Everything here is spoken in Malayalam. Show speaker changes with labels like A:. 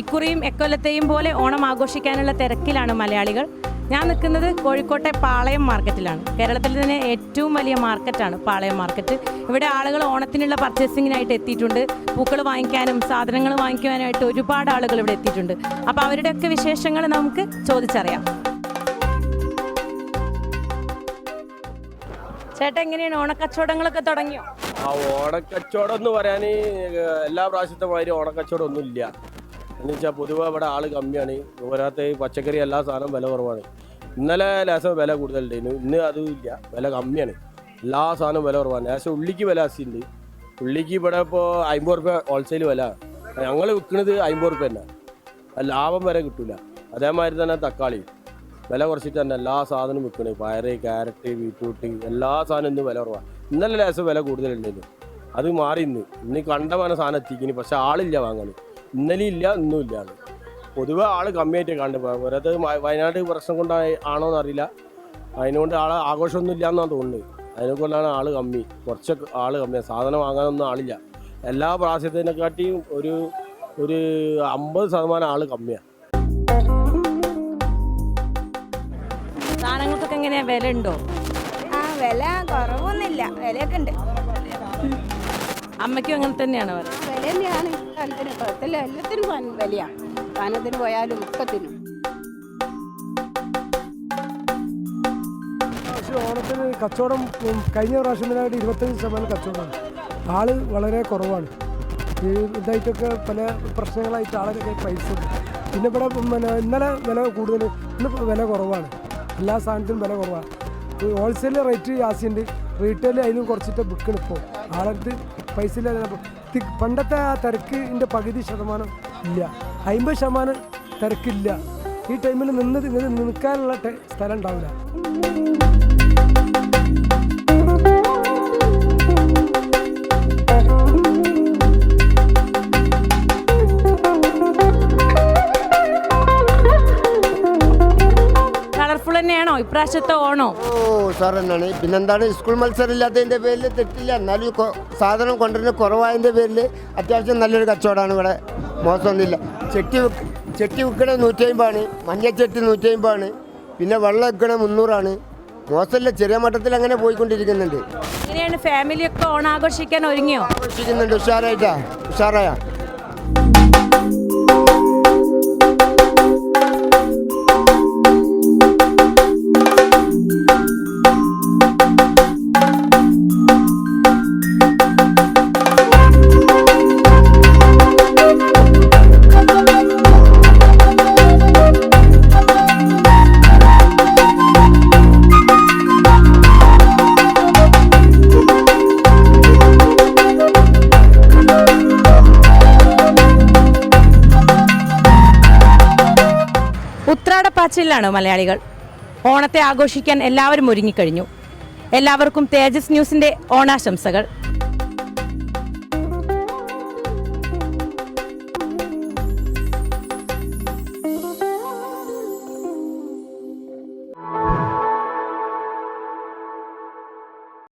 A: എക്കൊല്ലത്തെയും പോലെ ഓണം ആഘോഷിക്കാനുള്ള തിരക്കിലാണ് മലയാളികൾ. ഞാൻ നിൽക്കുന്നത് കോഴിക്കോട്ടെ പാളയം മാർക്കറ്റിലാണ്. കേരളത്തിൽ തന്നെ ഏറ്റവും വലിയ മാർക്കറ്റാണ് പാളയം മാർക്കറ്റ്. ഇവിടെ ആളുകൾ ഓണത്തിനുള്ള പർച്ചേസിങ്ങിനായിട്ട് എത്തിയിട്ടുണ്ട്. പൂക്കൾ വാങ്ങിക്കാനും സാധനങ്ങൾ വാങ്ങിക്കുവാനായിട്ട് ഒരുപാട് ആളുകൾ ഇവിടെ എത്തിയിട്ടുണ്ട്. അപ്പോൾ അവരുടെയൊക്കെ വിശേഷങ്ങൾ നമുക്ക് ചോദിച്ചറിയാം. ചേട്ടാ എങ്ങനെയാണ്? ഓണക്കച്ചവടങ്ങളൊക്കെ തുടങ്ങിയോ?
B: ആ ഓണക്കച്ചവടം എന്ന് പറയാൻ എല്ലാ പ്രാവശ്യത്തെ മാതിരി ഓണക്കച്ചവടം ഒന്നും ഇല്ല എന്ന് വെച്ചാൽ പൊതുവെ ഇവിടെ ആൾ കമ്മിയാണ്. പോരാത്ത ഈ പച്ചക്കറി എല്ലാ സാധനവും വില കുറവാണ്. ഇന്നലെ ലേശം വില കൂടുതലുണ്ടായിരുന്നു. ഇന്ന് അതും ഇല്ല. വില കമ്മിയാണ്. എല്ലാ സാധനവും വില കുറവാണ്. ലേശം ഉള്ളിക്ക് വില ഉണ്ട് ഉള്ളിക്ക് ഇവിടെ ഇപ്പോൾ അമ്പത് റുപ്യ ഹോൾസെയിൽ വില. ഞങ്ങൾ വിൽക്കുന്നത് അമ്പത് റുപ്യ തന്നെ. ലാഭം വരെ കിട്ടില്ല അതേമാതിരി തന്നെ തക്കാളി. വില കുറച്ചിട്ട് തന്നെ എല്ലാ സാധനവും വിൽക്കണേ പയറ് ക്യാരറ്റ് ബീറ്റ്റൂട്ട് എല്ലാ സാധനവും ഇന്ന് വില കുറവാണ് ഇന്നലെ ലേശം വില കൂടുതലുണ്ടായിരുന്നു. അത് മാറി ഇന്ന്. ഇന്ന് കണ്ടമാനം സാധനം എത്തിക്കിനി പക്ഷെ ആളില്ല വാങ്ങാൻ ഇന്നലെ ഇല്ല ഇന്നും ഇല്ല ആൾ പൊതുവെ ആൾ കമ്മിയായിട്ട് കണ്ടു വെറുതെ മ- വയനാട് പ്രശ്നം കൊണ്ട് ആണോ എന്നറിയില്ല. അതിനുകൊണ്ട് ആൾ ആഘോഷമൊന്നും ഇല്ല എന്നാണ് തോന്നുന്നത്. അതിനെ കൊണ്ടാണ് ആൾ കമ്മി. കുറച്ച് ആൾ കമ്മിയാണ് സാധനം വാങ്ങാനൊന്നും ആളില്ല. എല്ലാ പ്രാവശ്യത്തിനെക്കാട്ടിയും ഒരു ഒരു അമ്പത് ശതമാനം ആൾ കമ്മിയാണ്
A: സാധനങ്ങൾക്കൊക്കെ എങ്ങനെയാ വില ഉണ്ടോ
C: ആ വില കുറവൊന്നുമില്ല. വിലയൊക്കെ ഉണ്ട്.
A: അമ്മയ്ക്കും അങ്ങനെ തന്നെയാണ്
C: വില തന്നെയാണ്. കാലത്തിന് കുഴപ്പമില്ല എല്ലാത്തിനും വലിയ. സാധനത്തിന് പോയാലും ഒക്കത്തിനും
D: ഓണത്തിന് കച്ചവടം കഴിഞ്ഞ പ്രാവശ്യത്തിനായിട്ട് ഇരുപത്തഞ്ച് ശതമാനം കച്ചവടമാണ്. ആൾ വളരെ കുറവാണ്. ഈ ഇതായിട്ടൊക്കെ പല പ്രശ്നങ്ങളായിട്ട് ആളൊക്കെ പൈസ പിന്നെ ഇവിടെ പിന്നെ ഇന്നലെ വില കൂടുതൽ ഇന്ന് വില കുറവാണ്. എല്ലാ സാധനത്തിനും വില കുറവാണ് ഹോൾസെയിൽ റേറ്റ് ജാസ്തിയുണ്ട് റീറ്റെയിൽ അതിലും കുറച്ചിട്ട് ഇപ്പോൾ ആളടുത്ത് പൈസ ഇല്ലാതെ പണ്ടത്തെ ആ തിരക്കിന്റെ പകുതി ശതമാനം ഇല്ല. അമ്പത് ശതമാനം തിരക്കില്ല. ഈ ടൈമിൽ നിന്ന് നിൽക്കാനുള്ള സ്ഥലം ഉണ്ടാവില്ല.
A: തന്നെയാണോ? ഇപ്രാവശ്യത്തെ ഓണോ?
E: ഓ സാർ എന്നാണ് പിന്നെന്താണ്? സ്കൂൾ മത്സരം ഇല്ലാത്തതിന്റെ പേരിൽ തെറ്റില്ല. എന്നാലും സാധനം കൊണ്ടുവരുന്ന കുറവായതിന്റെ പേരിൽ അത്യാവശ്യം നല്ലൊരു കച്ചവടമാണ് ഇവിടെ. മോശമൊന്നുമില്ല. ചെട്ടി ചെട്ടി വിൽക്കണ നൂറ്റി മഞ്ഞ മഞ്ഞച്ചെട്ടി നൂറ്റി അമ്പതാണ് പിന്നെ വെള്ളം വിൽക്കണ മുന്നൂറാണ്. മോശമില്ല ചെറിയ മട്ടത്തിൽ അങ്ങനെ പോയിക്കൊണ്ടിരിക്കുന്നുണ്ട്.
A: എങ്ങനെയാണ്? ഫാമിലിയൊക്കെ ഓണാഘോഷിക്കാൻ ഒരുങ്ങിയോ?
E: ആഘോഷിക്കുന്നുണ്ട് ഉഷാറായിട്ടാ? ഉഷാറായ?
A: ഉത്രാടപ്പാച്ചിലാണ് മലയാളികൾ. ഓണത്തെ ആഘോഷിക്കാൻ എല്ലാവരും ഒരുങ്ങിക്കഴിഞ്ഞു. എല്ലാവർക്കും തേജസ് ന്യൂസിന്റെ ഓണാശംസകൾ.